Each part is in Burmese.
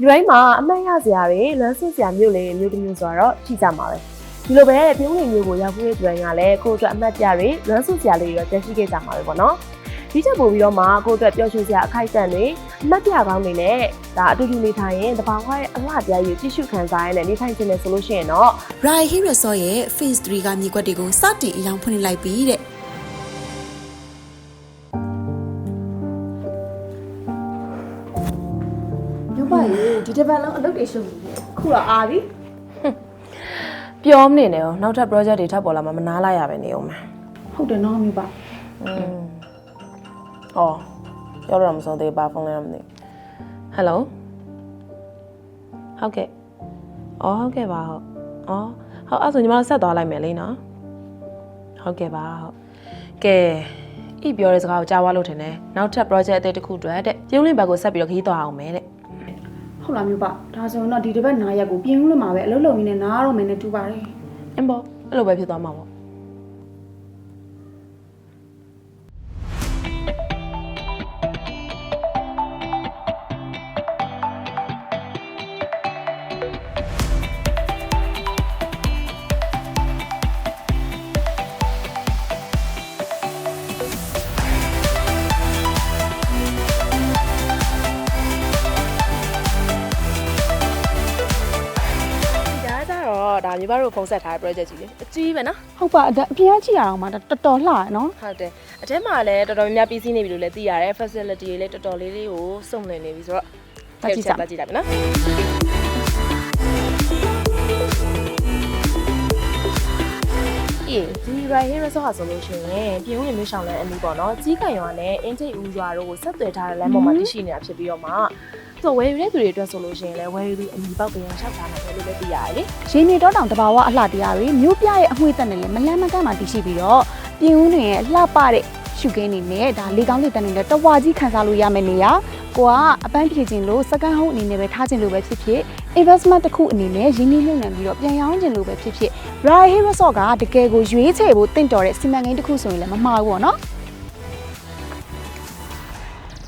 ဒီတိုင်းမှာအမှတ်ရစရာတွေလွမ်းဆွစရာမျိုးလေးမျိုးတစ်မျိုးဆိုတော့ရှိကြမှာပဲဒီလိုပဲပြုံးနေမျိုးကိုရောက်ဖို့တဲ့တွင်ကလည်းကိုယ့်အတွက်အမှတ်တရတွေလွမ်းဆွစရာလေးတွေတော့တက်ရှိခဲ့ကြမှာပဲပေါ့နော်ဒီချက်ပို့ပြီးတော့မှကိုယ့်အတွက်ပျော်ရွှင်စရာအခိုက်အတန့်တွေအမှတ်တရကောင်းတွေနဲ့ဒါအတူတူနေထိုင်ရင်တဘာဝရဲ့အလှပြားကြီးကိုကြည့်ရှုခံစားရတဲ့နေထိုင်ခြင်းနဲ့ဆိုလို့ရှိရင်တော့ Rai Hill Resort ရဲ့ Phase 3ကမြေကွက်တွေကိုစတင်အယောင်ဖွင့်လှစ်လိုက်ပြီတဲ့ ဒီတစ်ပတ်လုံးအလုပ်တွေရှုပ်နေတယ်ခုတော့အားပြီပြောမနေနဲ့အောင်နောက်ထပ် project တွေထပ်ပေါ်လာမှမနာလိုက်ရပဲနေအောင်မှာဟုတ်တယ်နော်မိဘอืมအော်ပြောတော့မဆုံးသေးပါဖုန်းလည်းမသိဟယ်လိုဟုတ်ကဲ့အော်ဟုတ်ကဲ့ပါဟုတ်အော်ဟုတ်အဲ့ဆိုညီမတို့ဆက်သွားလိုက်မယ်လေနော်ဟုတ်ကဲ့ပါဟုတ်ကဲဤပြောတဲ့စကားကိုကြားသွားလို့ထင်တယ်နောက်ထပ် project အသေးတစ်ခုအတွက်တဲ့ပြုံးလင်းဘက်ကိုဆက်ပြီးတော့ခရီးသွားအောင်မယ်တဲ့ ဟုတ်လားမြို့ပါဒါဆိုရင်တော့ဒီတစ်ပတ်နားရက်ကိုပြင်းဦးလို့မှာပဲအလုပ်လုပ်ရင်းနဲ့နားတော့မယ်နဲ့တူပါတယ်အင်းပေါ့အဲ့လိုပဲဖြစ်သွားမှာပေါ့ တော့ဒါမြေဘတို့ဖုန်းဆက်ထားတဲ့ project ကြီးလေအကြီးပဲနော်ဟုတ်ပါဒါအပြင်ကကြည့်ရအောင်မှာဒါတော်တော်လှရနော်ဟုတ်တယ်အထဲမှာလည်းတော်တော်များများပြီးစီးနေပြီလို့လည်းသိရတယ် facility တွေလည်းတော်တော်လေးလေးကိုစုံလင်နေပြီဆိုတော့တက်ကြည့်ကြတက်ကြည့်လိုက်မယ်နော်အေးဒီ right here resort ဟာဆိုလို့ရှိရင်ပြည်ဦးရမျိုးဆောင်လန်းအနီးပေါ့နော်ကြီးကံရွာနဲ့အင်းထိပ်ဦးရွာတို့ကိုဆက်သွယ်ထားတဲ့လမ်းပေါ်မှာတည်ရှိနေတာဖြစ်ပြီးတော့မှ သူဝယ်ယူတဲ့သူတွေအတွက်ဆိုလို့ရှိရင်လည်းဝယ်ယူသူအမီပေါက်ပြန်လျှောက်ထားမှာပဲလို့လည်းသိရတယ်လေရင်းနေတော့တောင်တဘာဝအလှတရားတွေမြို့ပြရဲ့အမွှေးတက်နေလေမလန်းမကန့်မှတည်ရှိပြီးတော့ပြင်ဦးတွင်ရဲ့လှပတဲ့ရှုခင်းနေနဲ့ဒါလေကောင်းလေတန်နေတဲ့တဝါကြီးခံစားလို့ရမယ့်နေရာကိုကအပန်းဖြည့်ခြင်းလို့စကန်ဟုတ်အနေနဲ့ပဲထားခြင်းလို့ပဲဖြစ်ဖြစ် investment တစ်ခုအနေနဲ့ရင်းနှီးမြှုပ်နှံပြီးတော့ပြန်ရောင်းခြင်းလို့ပဲဖြစ်ဖြစ် Rai Hill Resort ကတကယ်ကိုရွေးချယ်ဖို့တင့်တော်တဲ့စီမံကိန်းတစ်ခုဆိုရင်လည်းမမှားဘူးပေါ့နော်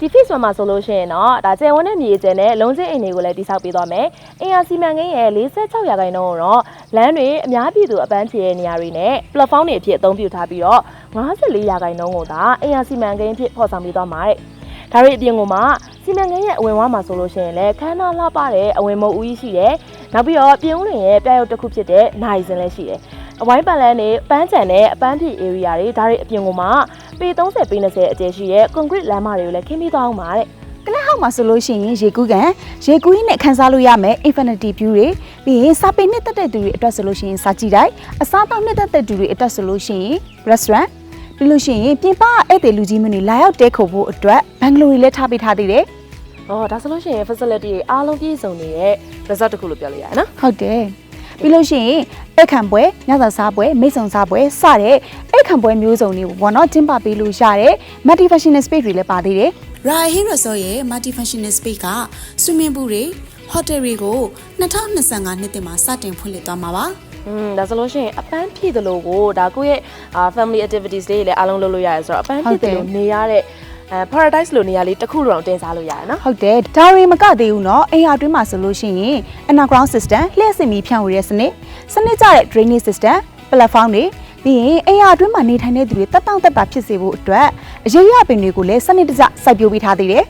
ဒီ face မှာဆိုလို့ရှိရင်တော့ဒါကျယ်ဝန်းတဲ့မြေကျယ်နဲ့လုံးချင်းအိမ်တွေကိုလည်းတိစောက်ပေးသွားမယ်။အင်အားစီမံကိန်းရဲ့46ရာခိုင်နှုန်းကိုတော့လမ်းတွေအများပြည်သူအပန်းဖြေတဲ့နေရာတွေနဲ့ platform တွေအဖြစ်အသုံးပြုထားပြီးတော့54ရာခိုင်နှုန်းကိုသာအင်အားစီမံကိန်းအဖြစ်ဖော်ဆောင်ပေးသွားမှာတဲ့။ဒါတွေအပြင်ကမှစီမံကိန်းရဲ့အဝင်ဝါမှာဆိုလို့ရှိရင်လည်းခန်းနာလှပတဲ့အဝင်မုတ်ဦးကြီးရှိတယ်။နောက်ပြီးတော့ပြင်ဦးလွင်ရဲ့ပြရုပ်တစ်ခုဖြစ်တဲ့နိုင်စင်လည်းရှိတယ်။ အဝိုင်းပန်လန်းတွေပန်းချန်နဲ့အပန်းဖြေ area တွေဒါတွေအပြင်ကမှပေ30ပေ20အကျယ်ရှိတဲ့ concrete လမ်းမတွေကိုလည်းခင်းပြီးသွားအောင်ပါတဲ့ကလပ်ဟောက်မှာဆိုလို့ရှိရင်ရေကူးကန်ရေကူးရင်းနဲ့ခန်းစားလို့ရမယ် infinity view တွေပြီးရင်စာပေနှစ်သက်တဲ့သူတွေအတွက်ဆိုလို့ရှိရင်စာကြည့်တိုင်းအစားတောက်နှစ်သက်တဲ့သူတွေအတွက်ဆိုလို့ရှိရင် restaurant ပြီးလို့ရှိရင်ပြင်ပဧည့်သည်လူကြီးမင်းတွေလာရောက်တဲခုဖို့အတွက်ဘန်ဂလိုတွေလည်းထားပေးထားသေးတယ်။အော်ဒါဆိုလို့ရှိရင် facility တွေအားလုံးပြည့်စုံနေတဲ့ resort တစ်ခုလို့ပြောလို့ရတယ်နော်ဟုတ်တယ် ပြီးလို့ရှိရင်အခန့်ပွဲညစာစားပွဲမိတ်ဆုံစားပွဲစတဲ့အခန့်ပွဲမျိုးစုံတွေကိုဘောနော်ကျင်းပပေးလို့ရတဲ့ multi functional space တွေလည်းပါသေးတယ် Rai Hill Resort ရဲ့ multi-functional space က swimming pool တွေ hotel တွေကို2025နှစ်တင်မှာစတင်ဖွင့်လှစ်သွားမှာပါ။อืมဒါဆိုလို့ရှိရင်အပန်းဖြည့်သလိုကိုဒါကိုယ့်ရဲ့အာ family activities လေးတွေလည်းအားလုံးလုပ်လို့ရတယ်ဆိုတော့အပန်းဖြည့်သလိုနေရတဲ့ အဲ paradise လိုနေရာလေးတစ်ခုလိုအောင်တင်စားလို့ရတယ်နော် ဟုတ်တယ်ဒါရီမကသေးဘူးเนาะအိမ်ယာအတွင်းမှာဆိုလို့ရှိရင် underground system လျှက်စစ်မီဖြန့်ဝေတဲ့စနစ်စနစ်ကျတဲ့ drainage system platform တွေပြီးရင်အိမ်ယာအတွင်းမှာနေထိုင်တဲ့သူတွေတက်တောင့်တက်တာဖြစ်စေဖို့အတွက်အရေးရပင်တွေကိုလည်းစနစ်တကျစိုက်ပျိုးပေးထားသေးတယ်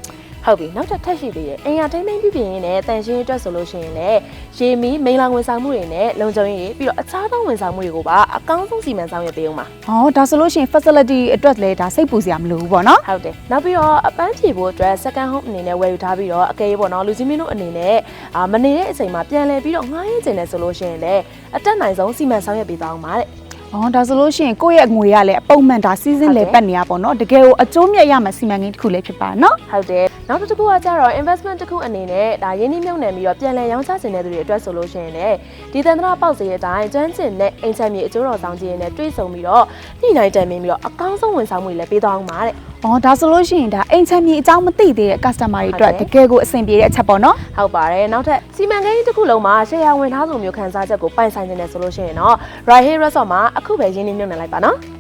ဟုတ်ပြီနောက်ထပ်ထပ်ရှိသေးတယ်အင်ယာထိမ့်သိမ့်ပြပြင်းနဲ့တန်ရှင်းအတွက်ဆိုလို့ရှိရင်လည်းရေမီမိန်လာဝန်ဆောင်မှုတွေနဲ့လုံခြုံရေးပြီးတော့အခြားသောဝန်ဆောင်မှုတွေကိုပါအကောင်းဆုံးစီမံဆောင်ရွက်ပေးအောင်ပါ။ဟောဒါဆိုလို့ရှိရင် facility အတွက်လည်းဒါစိတ်ပူစရာမလိုဘူးပေါ့နော်ဟုတ်တယ်နောက်ပြီးတော့အပန်းဖြေဖို့အတွက် second home အနေနဲ့ဝယ်ယူထားပြီးတော့အကယ်၍ပေါ့နော်လူကြီးမင်းတို့အနေနဲ့အာမနေတဲ့အချိန်မှာပြန်လည်ပြီးတော့ငှားရမ်းခြင်းနဲ့ဆိုလို့ရှိရင်လည်းအတက်နိုင်ဆုံးစီမံဆောင်ရွက်ပေးသွားအောင်ပါတဲ့။ဟောဒါဆိုလို့ရှိရင်ကိုယ့်ရဲ့ငွေရလည်းအပုံမှန်ဒါ season လေပတ်နေရပေါ့နော်။တကယ်ကိုအကျိုးမြတ်ရမယ့်စီမံကိန်းတစ်ခုလည်းဖြစ်ပါနော် ဟုတ်တယ် နောက်တစ်ခုကကြတော့ investment တစ်ခုအနေနဲ့ဒါရင်းနှီးမြှုပ်နှံပြီးတော့ပြန်လည်ရောင်းချခြင်းတဲ့သူတွေအတွက်ဆိုလို့ရှိရင်လည်းဒီသန္တရပေါက်စီရဲ့အတိုင်းကျွမ်းကျင်တဲ့အိမ်ချမ်းမြေအကျိုးတော်ဆောင်ခြင်းနဲ့တွေ့ဆုံပြီးတော့ညှိနှိုင်းတိုင်ပင်ပြီးတော့အကောင်းဆုံးဝန်ဆောင်မှုတွေလည်းပေးသွားအောင်ပါတဲ့။ဟောဒါဆိုလို့ရှိရင်ဒါအိမ်ချမ်းမြေအကြောင်းမသိသေးတဲ့ customer တွေအတွက်ဟုတ်တတယ်ကယ်ကိုအဆင်ပြေတဲ့အချက်ပေါ့နော်ဟုတ်ပါတယ်နောက်ထပ်စီမံကိန်းတစ်ခုလုံးမှာရှယ်ယာဝင်ထားသူမျိုးခန်းစားချက်ကိုပိုင်ဆိုင်နေတယ်ဆိုလို့ရှိရင်တော့ Right Hill Resort မှာအခုပဲရင်းနှီးမြှုပ်နှံလိုက်ပါနော်။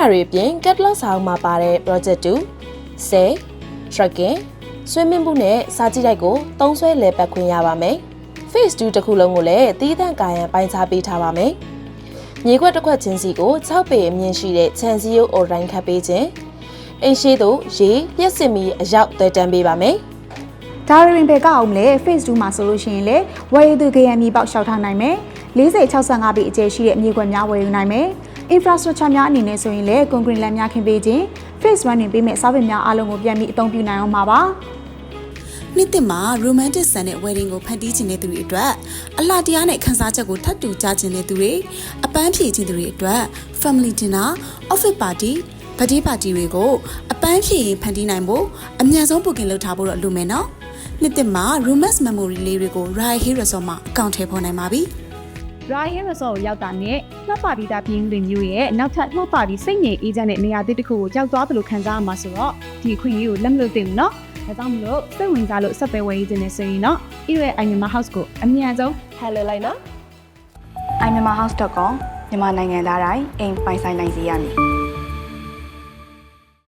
ဒါတွေအပြင် catalog စာအုပ်မှာပါတဲ့ project 2 say tracking swimming pool နဲ့စာကြည့်တိုက်ကိုတုံးဆွဲလဲပတ်ခွင့်ရပါမယ် phase 2တစ်ခုလုံးကိုလည်းတီးသန့်ကာယံပိုင်းခြားပေးထားပါမယ်မြေခွက်တစ်ခွက်ချင်းစီကို6ပေအမြင့်ရှိတဲ့ခြံစည်းရိုး online ခတ်ပေးခြင်းအိမ်ရှိသို့ရေပြည့်စင်မီအရောက်တည်တန်းပေးပါမယ်ဒါရီရင်ဘယ်ကအောင်လဲ phase 2မှာဆိုလို့ရှိရင်လေဝယ်ယူသူ KM ပေါက်လျှောက်ထားနိုင်မယ်40 65ပေအကျယ်ရှိတဲ့မြေခွက်များဝယ်ယူနိုင်မယ် infrastructure များအနေနဲ့ဆိုရင်လေ concrete လမ်းများခင်းပေးခြင်း phase 1တွင်ပေးမဲ့ service များအားလုံးကိုပြန်ပြီးအသုံးပြုနိုင်အောင်ပါပါနှစ်သစ်မှာ romantic ဆန်တဲ့ wedding ကိုဖန်တီးခြင်းတဲ့သူတွေအတွက်အလှတရားနဲ့ခန်းစားချက်ကိုထပ်တူကြခြင်းတဲ့သူတွေအပန်းဖြေခြင်းသူတွေအတွက် family dinner office party birthday party တွေကိုအပန်းဖြေရင်ဖန်တီးနိုင်ဖို့အမြန်ဆုံး booking လုပ်ထားဖို့တော့လိုမယ်နော်နှစ်သစ်မှာ romance memory လေးတွေကို Rai Hill Resort မှာအကောင့်ထဲပေါ်နိုင်ပါပြီ ရာဟင်းရဆော့ကိုရောက်တာနဲ့နှောက်ပါပြီးသားပြင်းလင်မျိုးရဲ့နောက်ထပ်နှောက်ပါပြီးစိတ်ငြိမ်အေးချမ်းတဲ့နေရာသစ်တစ်ခုကိုရောက်သွားတယ်လို့ခံစားရမှာဆိုတော့ဒီအခွင့်အရေးကိုလက်မလွတ်သင့်ဘူးနော်။ဒါကြောင့်မလို့စိတ်ဝင်စားလို့ဆက်ပဲဝယ်ယူခြင်းနဲ့ဆိုရင်တော့ဤရဲ့ iMyanmar House ကိုအမြန်ဆုံး hello လိုက်နော်။ iMyanmarHouse.com မြန်မာနိုင်ငံသားတိုင်းအိမ်ပိုင်ဆိုင်နိုင်စေရမည်။